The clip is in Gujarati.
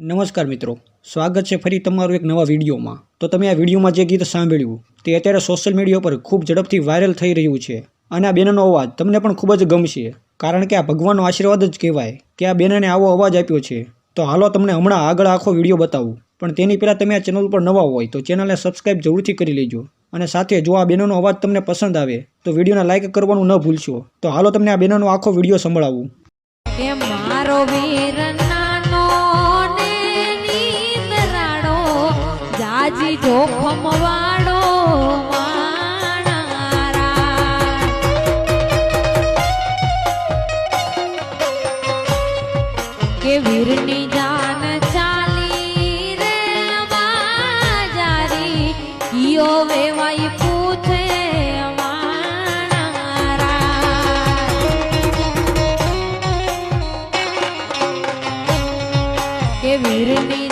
નમસ્કાર મિત્રો, સ્વાગત છે ફરી તમારું એક નવા વિડીયોમાં. તો તમે આ વિડીયોમાં જે ગીત સાંભળ્યું, તે અત્યારે સોશિયલ મીડિયા પર ખૂબ ઝડપથી વાયરલ થઈ રહ્યું છે. અને આ બેનનો અવાજ તમને પણ ખૂબ જ ગમશે, કારણ કે આ ભગવાનનો આશીર્વાદ જ કહેવાય કે આ બેનને આવો અવાજ આપ્યો છે. તો હાલો તમને હમણાં આગળ આખો વીડિયો બતાવું. પણ તેની પહેલાં તમે આ ચેનલ પર નવા હોય તો ચેનલને સબસ્ક્રાઇબ જરૂરથી કરી લેજો. અને સાથે જો આ બેનનો અવાજ તમને પસંદ આવે, તો વિડીયોને લાઇક કરવાનું ન ભૂલશો. તો હાલો તમને આ બેનનો આખો વીડિયો સંભળાવું. કે વીરની જાન ઈયો વેવાઈ પૂછે કે વીરની